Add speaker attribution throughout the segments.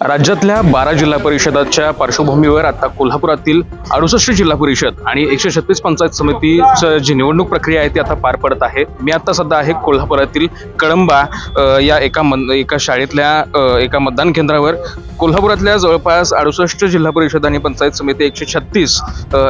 Speaker 1: राज्यातल्या बारा जिल्हा परिषदाच्या पार्श्वभूमीवर आता कोल्हापुरातील अडुसष्ट जिल्हा परिषद आणि एकशे छत्तीस पंचायत समितीचं जी निवडणूक प्रक्रिया आहे ती आता पार पडत आहे. मी आता सध्या आहे कोल्हापुरातील कळंबा या एका मन एका शाळेतल्या एका मतदान केंद्रावर. कोल्हापुरातल्या जवळपास अडुसष्ट जिल्हा परिषद आणि पंचायत समिती एकशे छत्तीस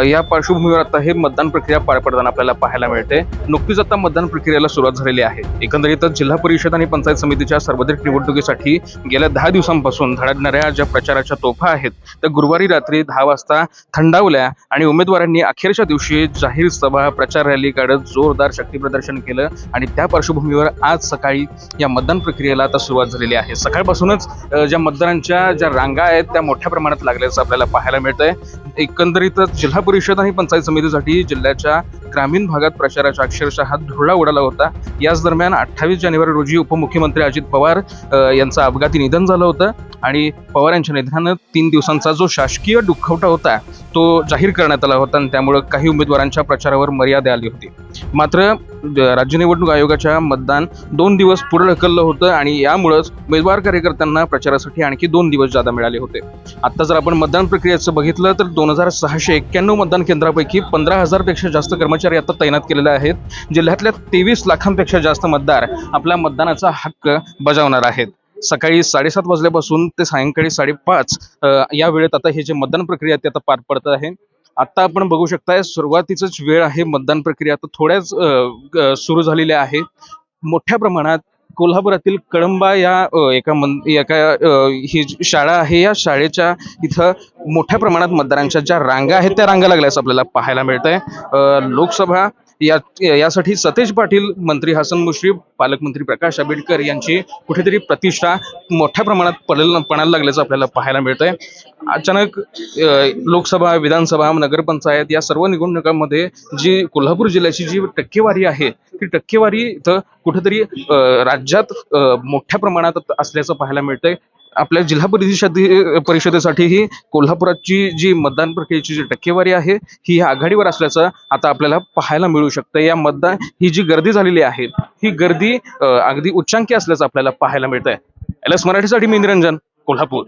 Speaker 1: या पार्श्वभूमीवर आता हे मतदान प्रक्रिया पार पडताना आपल्याला पाहायला मिळते. नुकतीच आता मतदान प्रक्रियेला सुरुवात झालेली आहे. एकंदरीतच जिल्हा परिषद आणि पंचायत समितीच्या सार्वत्रिक निवडणुकीसाठी गेल्या दहा दिवसांपासून धडकणाऱ्या ज्या प्रचाराच्या तोफा आहेत त्या गुरुवारी रात्री दहा वाजता थंडावल्या आणि उमेदवारांनी अखेरच्या दिवशी जाहीर सभा प्रचार रॅली काढत जोरदार शक्ती प्रदर्शन केलं आणि त्या पार्श्वभूमीवर आज सकाळी या मतदान प्रक्रियेला आता सुरुवात झालेली आहे. सकाळपासूनच ज्या मतदारांच्या ज्या रांगा आहेत त्या मोठ्या प्रमाणात लागल्याचं आपल्याला पाहायला मिळतंय. एकंदरीतच जिल्हा परिषद आणि पंचायत समितीसाठी जिल्ह्याच्या ग्रामीण भागात प्रचाराचा अक्षरशः धुळा उडाला होता. याच दरम्यान अठ्ठावीस जानेवारी रोजी उपमुख्यमंत्री अजित पवार यांचं अपघाती निधन झालं होतं. आणि पवार यांच्या निधनानं तीन दिवसांचा जो शासकीय दुखवटा होता तो जाहीर करण्यात आला होता आणि त्यामुळं काही उमेदवारांच्या प्रचारावर मर्यादा आली होती. मात्र राज्य निवडणूक आयोगाच्या मतदान दोन दिवस पुढे ढकललं होतं आणि यामुळंच उमेदवार कार्यकर्त्यांना प्रचारासाठी आणखी दोन दिवस जादा मिळाले होते. आता जर आपण मतदान प्रक्रियेचं बघितलं तर दोन हजार सहाशे एक्क्याण्णव मतदान केंद्रापैकी पंधरा हजारपेक्षा जास्त कर्मचारी आता तैनात केलेले आहेत. जिल्ह्यातल्या तेवीस लाखांपेक्षा जास्त मतदार आपला मतदानाचा हक्क बजावणार आहेत. सकाळी साडेसात वाजल्यापासून ते सायंकाळी साडेपाच या वेळेत आता हे जे मतदान प्रक्रिया ते आता पार पडत आहे. आता आपण बघू शकताय सुरुवातीचंच वेळ आहे मतदान प्रक्रिया. आता थोड्याच सुरू झालेल्या आहे. मोठ्या प्रमाणात कोल्हापुरातील कळंबा या एका मन एका ही शाळा आहे या शाळेच्या इथं मोठ्या प्रमाणात मतदारांच्या ज्या रांगा आहेत त्या रांगा लागल्यास आपल्याला पाहायला मिळतंय. आहे लोकसभा या यासाठी सतेज पाटील मंत्री हसन मुश्रीफ पालकमंत्री प्रकाश आंबेडकर यांची कुठेतरी प्रतिष्ठा मोठ्या प्रमाणात पडेल पणाला लागल्याचं आपल्याला पाहायला मिळतंय. अचानक लोकसभा विधानसभा नगरपंचायत या सर्व निवडणुकांमध्ये जी कोल्हापूर जिल्ह्याची जी टक्केवारी आहे ती टक्केवारी इथं कुठेतरी अ, राज्यात मोठ्या प्रमाणात असल्याचं पाहायला मिळतंय. आपल्या जिल्हा परिषद परिषदेसाठीही कोल्हापुराची जी मतदान प्रक्रियेची जी टक्केवारी आहे ही आघाडीवर असल्याचं आता आपल्याला पाहायला मिळू शकतं. या मतदान ही जी गर्दी झालेली आहे ही गर्दी अगदी उच्चांकी असल्याचं आपल्याला पाहायला मिळतंय. एल एस मराठीसाठी मी निरंजन कोल्हापूर.